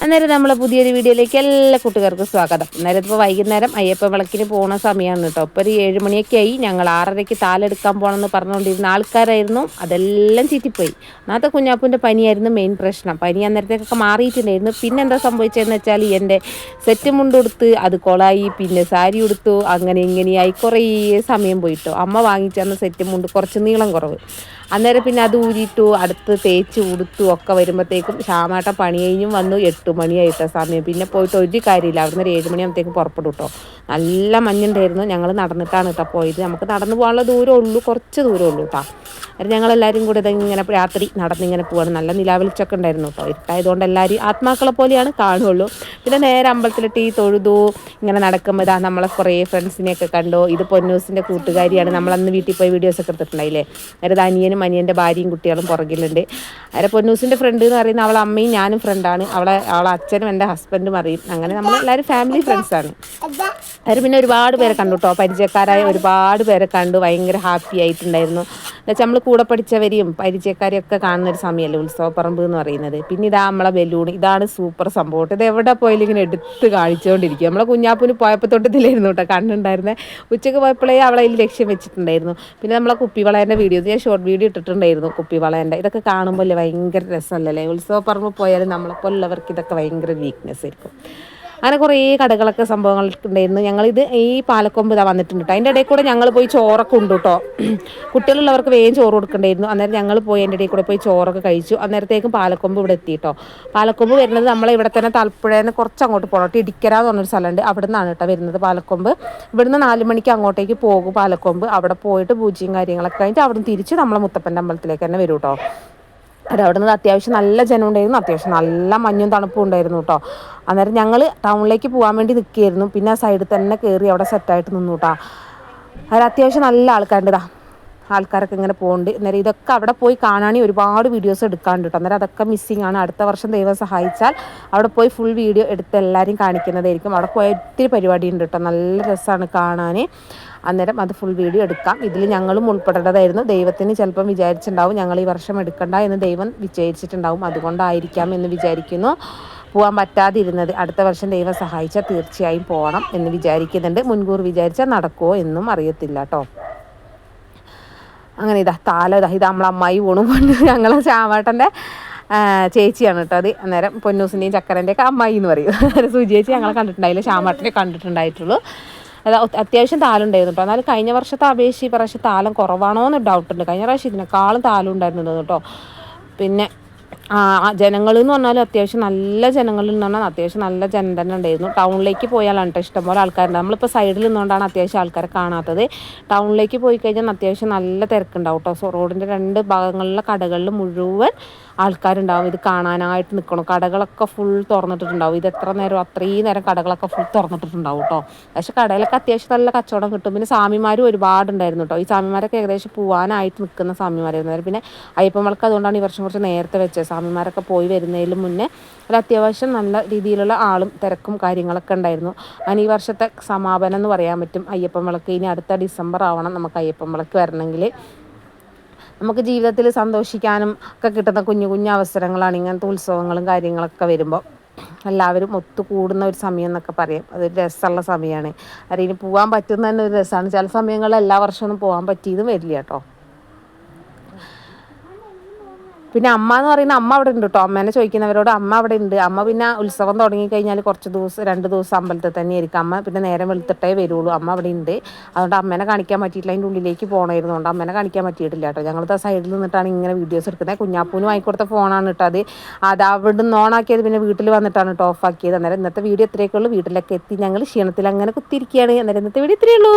അന്നേരം നമ്മളെ പുതിയൊരു വീഡിയോയിലേക്ക് എല്ലാ കൂട്ടുകാർക്കും സ്വാഗതം. അന്നേരം ഇപ്പോൾ വൈകുന്നേരം അയ്യപ്പ വിളക്കിന് പോകുന്ന സമയമാണ് കേട്ടോ. ഇപ്പോൾ ഒരു ഏഴ് മണിയൊക്കെ ആയി. ഞങ്ങൾ ആറരയ്ക്ക് താലെടുക്കാൻ പോകണമെന്ന് പറഞ്ഞുകൊണ്ടിരുന്ന ആൾക്കാരായിരുന്നു. അതെല്ലാം ചീറ്റിപ്പോയി. അന്നത്തെ കുഞ്ഞാപ്പൂന്റെ പനിയായിരുന്നു മെയിൻ പ്രശ്നം. പനി അന്നേരത്തേക്കൊക്കെ മാറിയിട്ടുണ്ടായിരുന്നു. പിന്നെ എന്താ സംഭവിച്ചതെന്ന് വെച്ചാൽ എന്റെ സെറ്റ് മുണ്ടെടുത്ത് അത് കൊളായി. പിന്നെ സാരി ഉടുത്തു. അങ്ങനെ ഇങ്ങനെയായി കുറേ സമയം പോയിട്ടോ അമ്മ വാങ്ങിച്ചു തന്ന സെറ്റ് മുണ്ട് കുറച്ച് നീളം കുറവ്. അന്നേരം പിന്നെ അത് ഊരിയിട്ടു അടുത്ത് തേച്ച് ഉടുത്തു ഒക്കെ വരുമ്പോഴത്തേക്കും ശ്യാമാട്ട പണി കഴിഞ്ഞും വന്നു. എട്ട് മണിയായിട്ട സമയം. പിന്നെ പോയിട്ട് ഒരു കാര്യമില്ല. അവിടുന്ന് ഒരു ഏഴ് മണിയാകുമ്പോഴത്തേക്കും പുറപ്പെടും കേട്ടോ. നല്ല മഞ്ഞുണ്ടായിരുന്നു. ഞങ്ങൾ നടന്നിട്ടാണ് കേട്ടോ പോയത്. നമുക്ക് നടന്നു പോകാനുള്ള ദൂരം ഉള്ളൂ. കുറച്ച് ദൂരം ഉള്ളൂ കേട്ടോ. അത് ഞങ്ങളെല്ലാവരും കൂടെ ഇങ്ങനെ രാത്രി നടന്നിങ്ങനെ പോവാണ്. നല്ല നിലാവിളിച്ചൊക്കെ ഉണ്ടായിരുന്നു കേട്ടോ. ഇരുട്ടായതുകൊണ്ട് എല്ലാവരും ആത്മാക്കളെ പോലെയാണ് കാണുള്ളൂ. പിന്നെ നേരെ അമ്പലത്തിലിട്ട് ഈ തൊഴുതു. ഇങ്ങനെ നടക്കുമ്പോൾ ഇതാ നമ്മളെ കുറേ ഫ്രണ്ട്സിനെയൊക്കെ കണ്ടു. ഇത് പൊന്നൂസിന്റെ കൂട്ടുകാരിയാണ്. നമ്മളന്ന് വീട്ടിൽ പോയി വീഡിയോസൊക്കെ എടുത്തിട്ടുണ്ടായില്ലേ? അതായത് അനിയനും അനിയന്റെ ഭാര്യയും കുട്ടികളും പുറകിലുണ്ട്. അവരെ പൊന്നൂസിന്റെ ഫ്രണ്ട് എന്ന് പറയുന്ന അവളെ അമ്മയും ഞാനും ഫ്രണ്ടാണ് അവളെ അവളെ അച്ഛനും എന്റെ ഹസ്ബൻഡും അറിയും. അങ്ങനെ നമ്മൾ എല്ലാവരും ഫാമിലി ഫ്രണ്ട്സാണ് അവർ പിന്നെ ഒരുപാട് പേരെ കണ്ടു കേട്ടോ പരിചയക്കാരായ ഒരുപാട് പേരെ കണ്ടു. ഭയങ്കര ഹാപ്പി ആയിട്ടുണ്ടായിരുന്നു. എന്നുവെച്ചാൽ നമ്മൾ കൂടെ പഠിച്ചവരെയും പരിചയക്കാരെയൊക്കെ കാണുന്ന ഒരു സമയമല്ലേ ഉത്സവപ്പറമ്പ് എന്ന് പറയുന്നത്. പിന്നെ ഇതാ നമ്മളെ ബലൂൺ ഇതാണ് സൂപ്പർ സംഭവം ഇത് എവിടെ പോയാലും ഇങ്ങനെ എടുത്ത് കാണിച്ചുകൊണ്ടിരിക്കും നമ്മളെ കുഞ്ഞാപ്പൂന് പോയപ്പോൾ തൊട്ടത്തിലായിരുന്നു കേട്ടോ കണ്ണുണ്ടായിരുന്നത് ഉച്ചയ്ക്ക് പോയപ്പോഴേ അവളെ ലക്ഷ്യം വെച്ചിട്ടുണ്ടായിരുന്നു. പിന്നെ നമ്മളെ കുപ്പി കുപ്പിവളേന്റെ വീഡിയോ ഞാൻ ഷോർട്ട് വീഡിയോ ഇട്ടിട്ടുണ്ടായിരുന്നു കുപ്പി വളയന്റെ ഇതൊക്കെ കാണുമ്പോൾ ഭയങ്കര രസമല്ലേ ഉത്സവപ്പറമ്പ് പോയാലും നമ്മളെപ്പോലുള്ളവർക്ക് ഇതൊക്കെ ഭയങ്കര വീക്ക്നെസ് ആയിരിക്കും. അങ്ങനെ കുറേ കടകളൊക്കെ സംഭവങ്ങളൊക്കെ ഉണ്ടായിരുന്നു. ഞങ്ങളിത് ഈ പാലക്കൊമ്പ് ഇതാ വന്നിട്ടുണ്ട് കേട്ടോ അതിന്റെ ഇടയിൽ കൂടെ ഞങ്ങൾ പോയി ചോറൊക്കെ ഉണ്ട് കേട്ടോ കുട്ടികളുള്ളവർക്ക് വേഗം ചോറ് കൊടുക്കണ്ടായിരുന്നു. അന്നേരം ഞങ്ങൾ പോയി അതിന്റെ ഇടയിൽ കൂടെ പോയി ചോറൊക്കെ കഴിച്ചു. അന്നേരത്തേക്കും പാലക്കൊമ്പ് ഇവിടെ എത്തി കേട്ടോ പാലക്കൊമ്പ് വരുന്നത് നമ്മൾ ഇവിടെ തന്നെ തലപ്പുഴേന്ന് കുറച്ച് അങ്ങോട്ട് പോകണം കേട്ടോ ഇടിക്കര എന്ന് പറഞ്ഞൊരു സ്ഥലമുണ്ട്. അവിടെ നിന്നാണ് കേട്ടോ വരുന്നത് പാലക്കൊമ്പ്. ഇവിടുന്ന് നാല് മണിക്ക് അങ്ങോട്ടേക്ക് പോകും പാലക്കൊമ്പ്. അവിടെ പോയിട്ട് പൂജയും കാര്യങ്ങളൊക്കെ കഴിഞ്ഞിട്ട് അവിടെ നിന്ന് തിരിച്ച് നമ്മളെ മുത്തപ്പന്റെ അമ്പലത്തിലേക്ക് തന്നെ വരും കേട്ടോ അവിടെ നിന്ന് അത്യാവശ്യം നല്ല ജനം ഉണ്ടായിരുന്നു അത്യാവശ്യം നല്ല മഞ്ഞും തണുപ്പും ഉണ്ടായിരുന്നു കേട്ടോ അന്നേരം ഞങ്ങൾ ടൗണിലേക്ക് പോകാൻ വേണ്ടി നിൽക്കുകയായിരുന്നു പിന്നെ ആ സൈഡിൽ തന്നെ കയറി അവിടെ സെറ്റായിട്ട് നിന്നു കേട്ടോ അവർ അത്യാവശ്യം നല്ല ആൾക്കാരുണ്ട് ആൾക്കാരൊക്കെ ഇങ്ങനെ പോകുന്നുണ്ട് അന്നേരം ഇതൊക്കെ അവിടെ പോയി കാണാണി ഒരുപാട് വീഡിയോസ് എടുക്കാണ്ട് കേട്ടോ അന്നേരം അതൊക്കെ മിസ്സിങ് ആണ്. അടുത്ത വർഷം ദൈവം സഹായിച്ചാൽ അവിടെ പോയി ഫുൾ വീഡിയോ എടുത്ത് എല്ലാവരും കാണിക്കുന്നതായിരിക്കും. അവിടെ പോയ ഒത്തിരി പരിപാടി ഉണ്ട് കേട്ടോ നല്ല രസമാണ് കാണാൻ. അന്നേരം അത് ഫുൾ വീഡിയോ എടുക്കാം. ഇതിൽ ഞങ്ങളും ഉൾപ്പെടേണ്ടതായിരുന്നു. ദൈവത്തിന് ചിലപ്പം വിചാരിച്ചിട്ടുണ്ടാവും ഞങ്ങൾ ഈ വർഷം എടുക്കണ്ട എന്ന് ദൈവം വിചാരിച്ചിട്ടുണ്ടാവും. അതുകൊണ്ടായിരിക്കാം എന്ന് വിചാരിക്കുന്നു. പോകാൻ പറ്റാതിരുന്നത്. അടുത്ത വർഷം ദൈവം സഹായിച്ചാൽ തീർച്ചയായും പോകണം എന്ന് വിചാരിക്കുന്നുണ്ട്. മുൻകൂർ വിചാരിച്ചാൽ നടക്കുമോ എന്നും അറിയത്തില്ല കേട്ടോ അങ്ങനെ ഇതാ താല ഇതാ ഇത് നമ്മളെ അമ്മായി പോണു പൊന്നു ഞങ്ങളെ ശ്യാമേട്ടന്റെ ചേച്ചിയാണ് കേട്ടോ അത്. അന്നേരം പൊന്നൂസിന്റെയും ചക്കരന്റെ ഒക്കെ അമ്മായി എന്ന് പറയും. സുജി ചേച്ചി ഞങ്ങളെ കണ്ടിട്ടുണ്ടായില്ല ശ്യാമേട്ടനെ കണ്ടിട്ടുണ്ടായിട്ടുള്ളൂ. അത് അത്യാവശ്യം താലുണ്ടായിരുന്നു കേട്ടോ. എന്നാൽ കഴിഞ്ഞ വർഷത്തെ അപേക്ഷിച്ച് ഈ പ്രാവശ്യം താലം കുറവാണോ എന്ന് ഡൗട്ടുണ്ട് കഴിഞ്ഞ പ്രാവശ്യം ഇതിനേക്കാളും താലം ഉണ്ടായിരുന്നു കേട്ടോ. പിന്നെ ജനങ്ങൾ എന്ന് പറഞ്ഞാൽ അത്യാവശ്യം നല്ല ജനങ്ങളിൽ നിന്ന് പറഞ്ഞാൽ അത്യാവശ്യം നല്ല ജനം തന്നെ ഉണ്ടായിരുന്നു. ടൗണിലേക്ക് പോയാലാണ് ഇഷ്ടംപോലെ ആൾക്കാരുണ്ട് നമ്മളിപ്പോൾ സൈഡിൽ നിന്നുകൊണ്ടാണ് അത്യാവശ്യം ആൾക്കാരെ കാണാത്തത്. ടൗണിലേക്ക് പോയി കഴിഞ്ഞാൽ അത്യാവശ്യം നല്ല തിരക്കുണ്ടാവും കേട്ടോ റോഡിന്റെ രണ്ട് ഭാഗങ്ങളിലെ കടകളിൽ മുഴുവൻ ആൾക്കാരുണ്ടാവും. ഇത് കാണാനായിട്ട് നിൽക്കണം കടകളൊക്കെ ഫുൾ തുറന്നിട്ടുണ്ടാവും ഇത് എത്ര നേരം അത്രയും നേരം കടകളൊക്കെ ഫുൾ തുറന്നിട്ടുണ്ടാവും കേട്ടോ പക്ഷേ കടയിലൊക്കെ അത്യാവശ്യം നല്ല കച്ചവടം കിട്ടും. പിന്നെ സ്വാമിമാരും ഒരുപാടുണ്ടായിരുന്നു കേട്ടോ ഈ സ്വാമിമാരൊക്കെ ഏകദേശം പോകാനായിട്ട് നിൽക്കുന്ന സ്വാമിമാരായിരുന്നു. പിന്നെ അയ്യപ്പമ്മൾക്ക് അതുകൊണ്ടാണ് ഈ വർഷം കുറച്ച് നേരത്തെ വെച്ചത്. സ്വാമിമാരൊക്കെ പോയി വരുന്നതിന് മുന്നേ ഒരു അത്യാവശ്യം നല്ല രീതിയിലുള്ള ആളും തിരക്കും കാര്യങ്ങളൊക്കെ ഉണ്ടായിരുന്നു. അതിന് ഈ വർഷത്തെ സമാപനം എന്ന് പറയാൻ പറ്റും അയ്യപ്പൻ വിളക്ക്. ഇനി അടുത്ത ഡിസംബർ ആവണം നമുക്ക് അയ്യപ്പൻ വിളക്ക് വരണമെങ്കിൽ നമുക്ക് ജീവിതത്തിൽ സന്തോഷിക്കാനും ഒക്കെ കിട്ടുന്ന കുഞ്ഞു കുഞ്ഞു അവസരങ്ങളാണ് ഇങ്ങനത്തെ ഉത്സവങ്ങളും കാര്യങ്ങളൊക്കെ വരുമ്പോൾ എല്ലാവരും ഒത്തുകൂടുന്ന ഒരു സമയം എന്നൊക്കെ പറയാം. അതൊരു രസമുള്ള സമയമാണ് അതിന് പോകാൻ പറ്റുന്ന തന്നെ ഒരു രസമാണ്. ചില സമയങ്ങളിൽ എല്ലാ വർഷമൊന്നും പോകാൻ പറ്റിയതും വരില്ല കേട്ടോ. പിന്നെ അമ്മ എന്ന് പറയുന്ന അമ്മ അവിടെ ഉണ്ട് കേട്ടോ അമ്മേനെ ചോദിക്കുന്നവരോട് അമ്മ അവിടെ ഉണ്ട് അമ്മ പിന്നെ ഉത്സവം തുടങ്ങി കഴിഞ്ഞാൽ കുറച്ച് ദിവസം രണ്ട് ദിവസം അമ്പലത്തിൽ തന്നെ ആയിരിക്കും അമ്മ. പിന്നെ നേരം വെളുത്തിട്ടേ വരുള്ളൂ. അമ്മ അവിടെ ഉണ്ട് അതുകൊണ്ട് അമ്മേനെ കാണിക്കാൻ പറ്റിയിട്ടില്ല. അതിന്റെ ഉള്ളിലേക്ക് പോകണമായിരുന്നു അതുകൊണ്ട് അമ്മേനെ കാണിക്കാൻ പറ്റിയിട്ടില്ല കേട്ടോ ഞങ്ങളത്തെ സൈഡിൽ നിന്നിട്ടാണ് ഇങ്ങനെ വീഡിയോസ് എടുക്കുന്നത്. കുഞ്ഞാപ്പൂന് വാങ്ങിക്കൊടുത്ത ഫോണാണ് കേട്ടോ അത്. അത് അവിടെ നിന്ന് ഓണാക്കിയത് പിന്നെ വീട്ടിൽ വന്നിട്ടാണ് കേട്ടോ ഓഫാക്കിയത് അന്നേരം ഇന്നത്തെ വീഡിയോ ഇത്രയൊക്കെ ഉള്ളൂ. വീട്ടിലൊക്കെ എത്തി ഞങ്ങൾ ക്ഷീണത്തിൽ അങ്ങനെ കുത്തിയിരിക്കുകയാണ്. അന്നേരം ഇന്നത്തെ വീഡിയോ ഇത്രയേ ഉള്ളൂ.